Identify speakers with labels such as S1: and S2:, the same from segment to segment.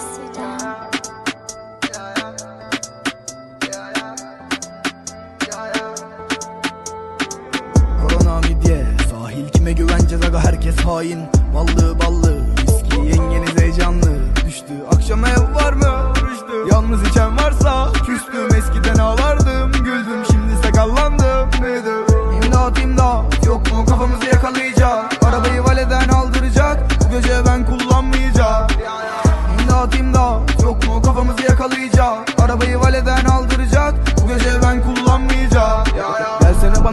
S1: Amsterdam.
S2: Korona midye Sahil kime güveneceğiz aga herkes hain Ballı ballı Viski yengeniz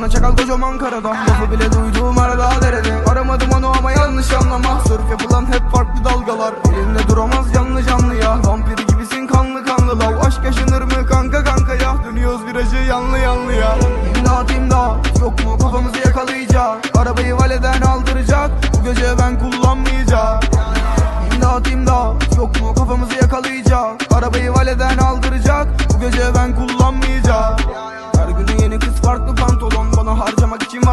S2: Bana çakal kocaman karadan Lafı bile duyduğum arada derede. Aramadım onu ama yanlış anlama. Sırf yapılan hep farklı dalgalar. Elimde duramaz canlı canlı ya. Vampir gibisin kanlı kanlı lav. Aşk yaşanır mı kanka kanka ya? Dönüyoruz virajı yanlı yanlı ya. İmdat imdat. Yok mu kafamızı yakalayacak? Arabayı valeden aldıracak. Bu gece ben kullanmayacağım İmdat imdat. Yok mu kafamızı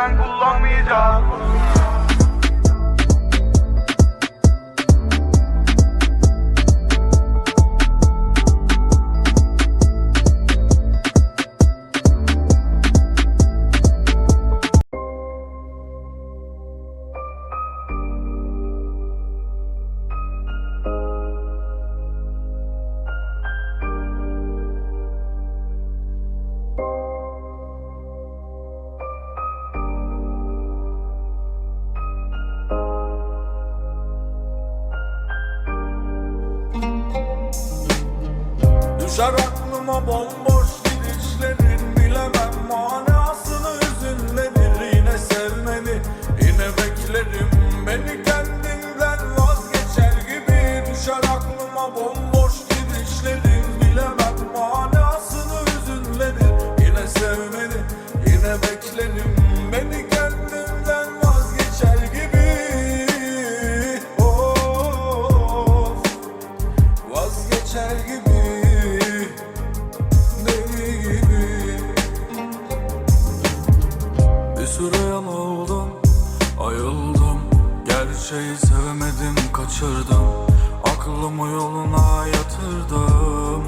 S2: ben kullanmayacağım
S3: Düşer aklıma bomboş gidişlerin Bilemem manasını hüzünlenir Yine sevmeni yine beklerim Gerçeği sevemedim kaçırdım. Aklımı yoluna yatırdım.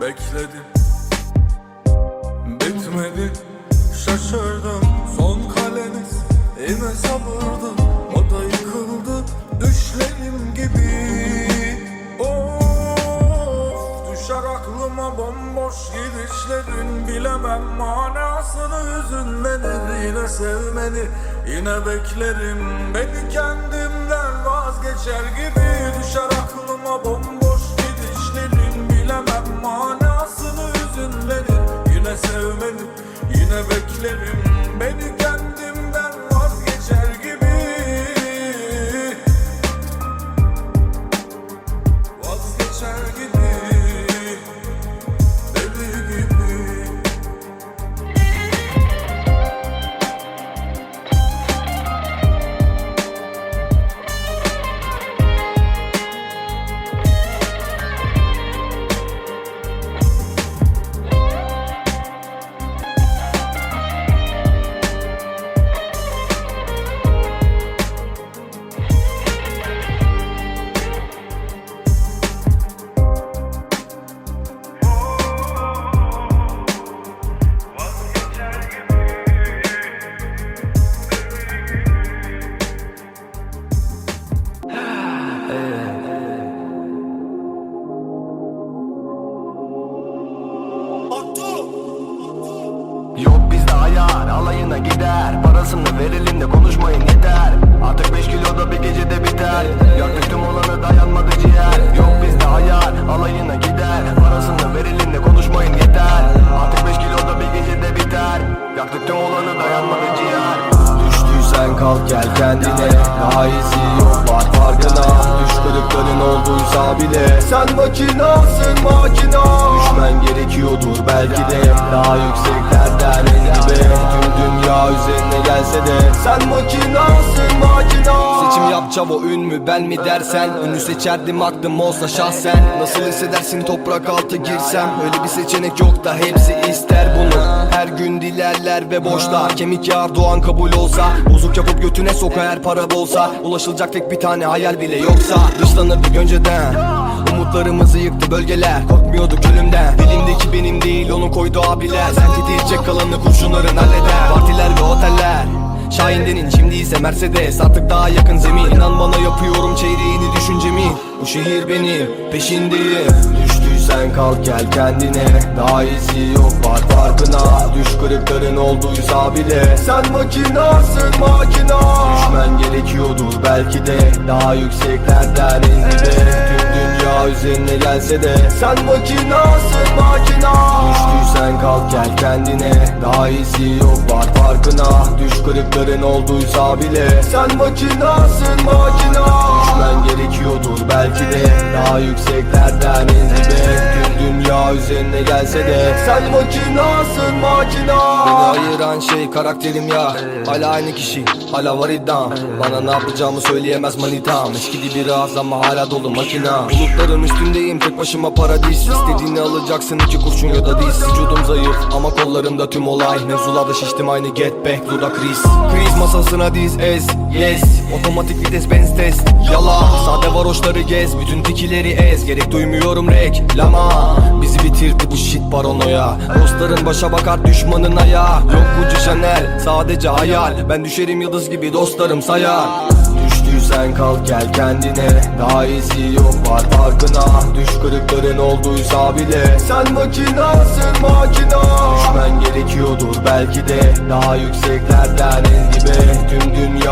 S3: Bekledim. Bitmedi. Şaşırdım. Son kaleniz yine sabırdım O da yıkıldı. Düşlerim gibi. Of düşer aklıma bomboş gidişlerin. Bilemem manasını hüzünlenir Yine sevmeni yine beklerim. Beni kendimden vazgeçer gibi Düşer aklıma bomboş gidişlerin. Bilemem manasını hüzünlenir Yine sevmeni yine beklerim. Beni
S4: eder Parasını verelim de konuşmayın yeter. Artık 5 kilo da bir gecede biter. Yaklaştım olanı dayanmadı ciğer. Yok bizde hayal alayına gider. Parasını verelim de konuşmayın yeter. Artık 5 kilo da bir gecede biter. Yaklaştım olanı dayanmadı ciğer. Düştüysen kalk gel kendine. Daha iyisi yok var farkına. Düş kırıkların olduysa bile. Sen makinasın makina. Düşmen gerekiyordur belki de. Daha yüksekten dünya üzerine gelse de. Sen makinasın makina. Seçim yap çavo ün mü ben mi dersen? Ünlü seçerdim aklım olsa şahsen. Nasıl hissedersin toprak altı girsem? Öyle bir seçenek yok da hepsi ister bunu. Her gün dilerler ve boşta Kemik yağar doğan kabul olsa. Bozuk yapıp götüne soka her para bolsa. Ulaşılacak tek bir tane hayal bile yoksa. Dışlanırdık önceden Umutlarımızı yıktı bölgeler. Korkmuyorduk ölümden Dilimdeki benim değil onu koydu abiler. Sen titrecek kalanı kurşunların halleder. Partiler ve oteller. Şahindenin şimdi ise Mercedes. Artık daha yakın zemin. İnan bana yapıyorum çeyreğini düşüncemi. Bu şehir benim peşindeyim Düştüysen kalk gel kendine. Daha iyisi yok var farkına. Düş kırıkların olduysa bile. Sen makinasın makina. Düşmen gerekiyordur belki de. Daha yükseklerden en dibe Dünya üzerine gelse de. Sen makinasın makina. Düştüysen kalk gel kendine. Daha iyisi yok var farkına. Düş kırıkların olduysa bile. Sen makinasın makina Düşmen gerekiyordur. Belki de Daha yükseklerden en dibe Tüm dünya üzerine gelse de Sen makinasın makina. Beni ayıran şey karakterim ya. Hala aynı kişi hala var iddiam. Bana ne yapacağımı söyleyemez manitam. Eskidi biraz ama hala dolu makina. Bulutların üstündeyim tek başıma paradis. İstediğini alacaksın iki kurşun ya da diz. Vücudum zayıf ama kollarımda tüm olay. Mevzularda şiştim aynı get back dudak kriz Kriz masasına diz ez yes. Otomatik vites benz test Yala sade varoşları gez Bütün tikileri ez. Gerek duymuyorum reklama Bizi bitirdi bu shit paranoya. Dostların başa bakar düşmanın ayağı Yok Gucci Chanel sadece hayal. Ben düşerim yıldız gibi dostlarım sayar. Düştüysen kalk gel kendine. Daha iyisi yok var farkına. Düş kırıkların olduysa bile. Sen makinasın makina. Düşmen gerekiyordur belki de. Daha yükseklerden en dibe Tüm dünya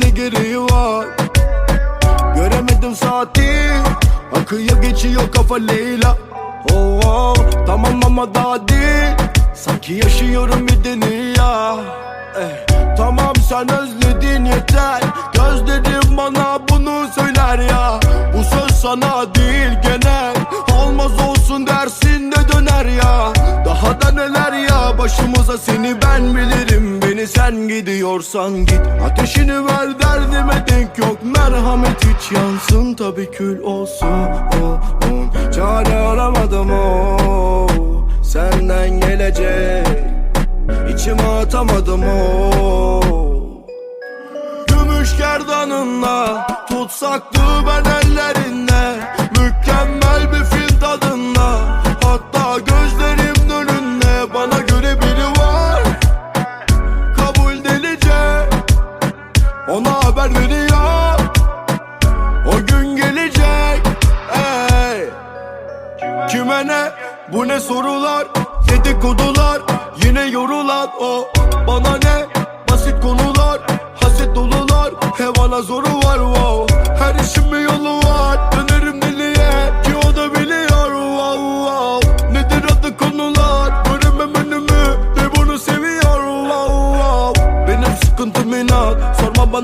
S5: ne gereği var? Göremedim saati. Akıyor geçiyor kafa Leyla. Oh, oh, Tamam ama daha değil. Sanki yaşıyorum bir dünya. Eh, Tamam sen özledin yeter. Gözlerim bana bunu söyler ya. Bu söz sana değil genel. Olmaz olsun dersin de döner ya. Daha da neler ya başımıza seni ben bilirim. Beni sen gidiyorsan git. Ateşini ver derdime denk yok. Merhamet hiç yansın. Tabi kül olsun. Oh, oh. Çare aramadım o Senden gelecek. İçime atamadım o Gümüş gerdanınla Tutsaktı ben ellerinde. Mükemmel veriyor O gün gelecek. Ey Kime ne? Bu ne sorular? Dedikodular. Yine yorulan o. Bana ne? Basit konular. Haset dolular. Hevana zoru var wow. Her işin bir yolu var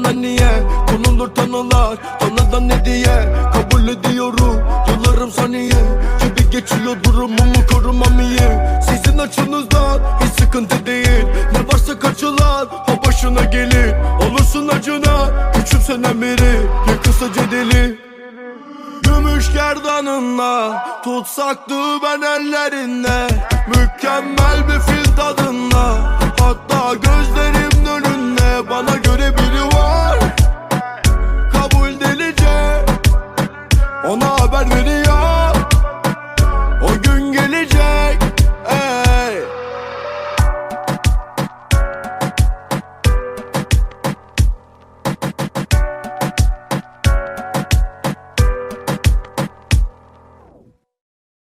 S5: bana niye Konulur tanılar? Tanıdan ne diye? Kabul ediyorum Yıllarım saniye. Gibi geçiyor durumumu korumam iyi. Sizin açınızdan hiç sıkıntı değil. Ne varsa kaçılan o başına gelir. Olursun acına Küçümsenen biri Ya kısaca deli Gümüş gerdanınla Tutsaktı ben ellerinde. Mükemmel bir fil tadında Hatta gözleri Ona haber verip